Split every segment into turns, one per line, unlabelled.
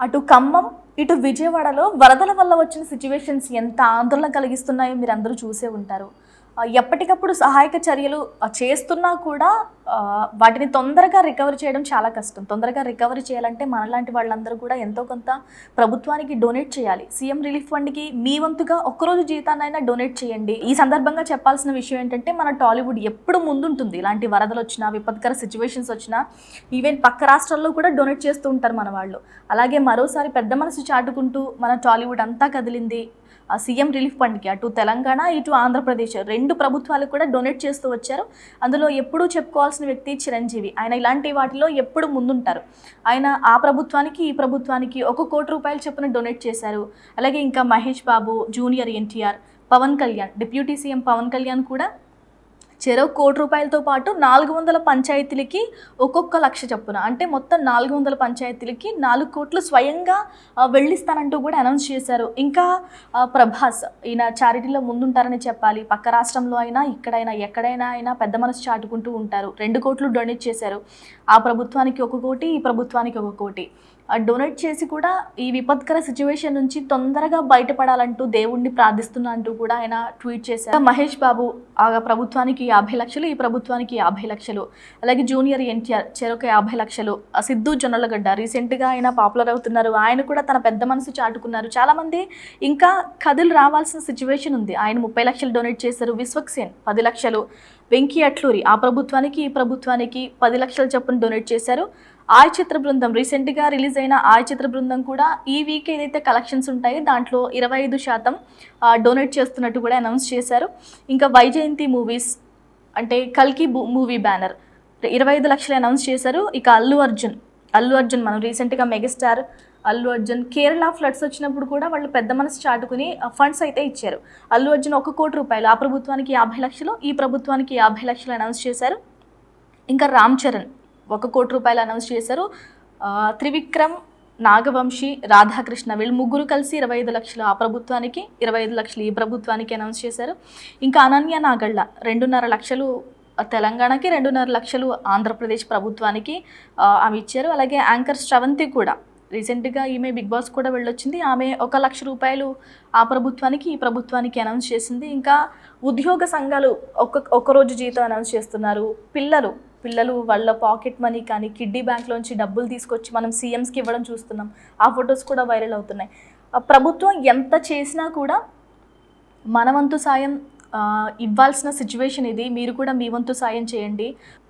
అటు ఖమ్మం ఇటు విజయవాడలో వరదల వల్ల వచ్చిన సిచ్యువేషన్స్ ఎంత ఆందోళన కలిగిస్తున్నాయో మీరు అందరూ చూసే ఉంటారు. ఎప్పటికప్పుడు సహాయక చర్యలు చేస్తున్నా కూడా వాటిని తొందరగా రికవర్ చేయడం చాలా కష్టం. తొందరగా రికవరీ చేయాలంటే మనలాంటి వాళ్ళందరూ కూడా ఎంతో కొంత ప్రభుత్వానికి డొనేట్ చేయాలి. సీఎం రిలీఫ్ ఫండ్కి మీ వంతుగా ఒక్కరోజు జీతాన్నైనా డొనేట్ చేయండి. ఈ సందర్భంగా చెప్పాల్సిన విషయం ఏంటంటే మన టాలీవుడ్ ఎప్పుడు ముందుంటుంది. ఇలాంటి వరదలు వచ్చినా విపత్కర సిచ్యువేషన్స్ వచ్చినా ఈవెన్ పక్క రాష్ట్రాల్లో కూడా డొనేట్ చేస్తూ ఉంటారు మన వాళ్ళు. అలాగే మరోసారి పెద్ద మనసు చాటుకుంటూ మన టాలీవుడ్ అంతా కదిలింది ఆ సీఎం రిలీఫ్ ఫండ్కి. అటు తెలంగాణ ఇటు ఆంధ్రప్రదేశ్. రెండు ప్రభుత్వాలు కూడా డొనేట్ చేస్తూ వచ్చారు. అందులో ఎప్పుడూ చెప్పుకోవాల్సిన వ్యక్తి చిరంజీవి. ఆయన ఇలాంటి వాటిలో ఎప్పుడు ముందుంటారు. ఆయన ఆ ప్రభుత్వానికి ఈ ప్రభుత్వానికి ఒక కోటి రూపాయలు చొప్పున డొనేట్ చేశారు. అలాగే ఇంకా Mahesh Babu junior NTR Pawan Kalyan deputy CM Pawan Kalyan కూడా చెరో కోటి రూపాయలతో పాటు నాలుగు వందల పంచాయతీలకి ఒక్కొక్క లక్ష చొప్పున. అంటే మొత్తం నాలుగు వందల పంచాయతీలకి నాలుగు కోట్లు స్వయంగా వెళ్ళిస్తానంటూ కూడా అనౌన్స్ చేశారు. ఇంకా ప్రభాస్ ఈయన చారిటీలో ముందుంటారని చెప్పాలి. పక్క రాష్ట్రంలో అయినా ఇక్కడైనా ఎక్కడైనా అయినా పెద్ద మనసు చాటుకుంటూ ఉంటారు. రెండు కోట్లు డొనేట్ చేశారు. ఆ ప్రభుత్వానికి ఒక కోటి ఈ ప్రభుత్వానికి ఒక కోటి. డొనేట్ చేసి కూడా ఈ విపత్కర సిచ్యువేషన్ నుంచి తొందరగా బయటపడాలంటూ దేవుణ్ణి ప్రార్థిస్తున్నా అంటూ కూడా ఆయన ట్వీట్ చేశారు. మహేష్ బాబు ఆ ప్రభుత్వానికి యాభై లక్షలు ఈ ప్రభుత్వానికి యాభై లక్షలు అలాగే జూనియర్ ఎన్టీఆర్ చెరొక యాభై లక్షలు ఆ సిద్ధు జొన్నలగడ్డ రీసెంట్గా ఆయన పాపులర్ అవుతున్నారు. ఆయన కూడా తన పెద్ద మనసు చాటుకున్నారు. చాలామంది ఇంకా కథలు రావాల్సిన సిచ్యువేషన్ ఉంది. ఆయన ముప్పై లక్షలు డొనేట్ చేశారు. విశ్వక్సేన్ పది లక్షలు. వెంకీ అట్లూరి ఆ ప్రభుత్వానికి ఈ ప్రభుత్వానికి పది లక్షల చొప్పున డొనేట్ చేశారు. ఆయ్ చిత్ర బృందం. రీసెంట్గా రిలీజ్ అయిన ఆయ్ చిత్ర బృందం కూడా ఈ వీక్ ఏదైతే కలెక్షన్స్ ఉంటాయో దాంట్లో ఇరవై ఐదు శాతం డొనేట్ చేస్తున్నట్టు కూడా అనౌన్స్ చేశారు. ఇంకా వైజయంతి మూవీస్ అంటే కల్కి మూవీ బ్యానర్ ఇరవై ఐదు లక్షలు అనౌన్స్ చేశారు. ఇక అల్లు అర్జున్ అల్లు అర్జున్ మనం రీసెంట్గా మెగాస్టార్ అల్లు అర్జున్ కేరళ ఫ్లడ్స్ వచ్చినప్పుడు కూడా వాళ్ళు పెద్ద మనసు చాటుకుని ఫండ్స్ అయితే ఇచ్చారు. అల్లు అర్జున్ ఒక కోటి రూపాయలు ఆ ప్రభుత్వానికి యాభై లక్షలు ఈ ప్రభుత్వానికి యాభై లక్షలు అనౌన్స్ చేశారు. ఇంకా రామ్ చరణ్ ఒక కోటి రూపాయలు అనౌన్స్ చేశారు. త్రివిక్రమ్ నాగవంశి రాధాకృష్ణ వీళ్ళు ముగ్గురు కలిసి ఇరవై ఐదు లక్షలు ఆ ప్రభుత్వానికి ఇరవై ఐదు లక్షలు ఈ ప్రభుత్వానికి అనౌన్స్ చేశారు. ఇంకా అనన్య నాగళ్ళ రెండున్నర లక్షలు తెలంగాణకి రెండున్నర లక్షలు ఆంధ్రప్రదేశ్ ప్రభుత్వానికి ఆమె ఇచ్చారు. అలాగే యాంకర్ శ్రవంతి కూడా రీసెంట్గా ఈమె బిగ్ బాస్ కూడా వెళ్ళొచ్చింది. ఆమె ఒక లక్ష రూపాయలు ఆ ప్రభుత్వానికి ఈ ప్రభుత్వానికి అనౌన్స్ చేసింది. ఇంకా ఉద్యోగ సంఘాలు ఒక ఒక్కరోజు జీతం అనౌన్స్ చేస్తున్నారు. పిల్లలు పిల్లలు వాళ్ళ పాకెట్ మనీ కానీ కిడ్డీ బ్యాంక్లోంచి డబ్బులు తీసుకొచ్చి మనం సీఎంస్కి ఇవ్వడం చూస్తున్నాం. ఆ ఫొటోస్ కూడా వైరల్ అవుతున్నాయి. ప్రభుత్వం ఎంత చేసినా కూడా మన వంతు సాయం ఇవ్వాల్సిన సిచ్యువేషన్ ఇది. మీరు కూడా మీ వంతు సాయం చేయండి.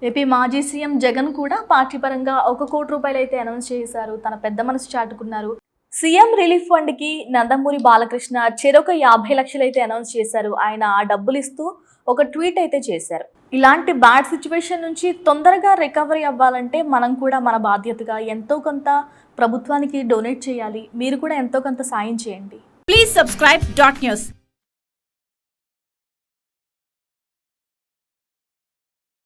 ఏపీ మాజీ సీఎం జగన్ కూడా పార్టీ పరంగా ఒక కోటి రూపాయలు అయితే అనౌన్స్ చేశారు. తన పెద్ద మనసు చాటుకున్నారు. సీఎం రిలీఫ్ ఫండ్కి నందమూరి బాలకృష్ణ చెరొక యాభై లక్షలు అయితే అనౌన్స్ చేశారు. ఆయన ఆ డబ్బులు ఇస్తూ ఒక ట్వీట్ అయితే చేశారు. ఇలాంటి బ్యాడ్ సిచ్యువేషన్ నుంచి తొందరగా రికవరీ అవ్వాలంటే మనం కూడా మన బాధ్యతగా ఎంతో కొంత ప్రభుత్వానికి డొనేట్ చేయాలి. మీరు కూడా ఎంతో కొంత సాయం చేయండి.
Please subscribe dot news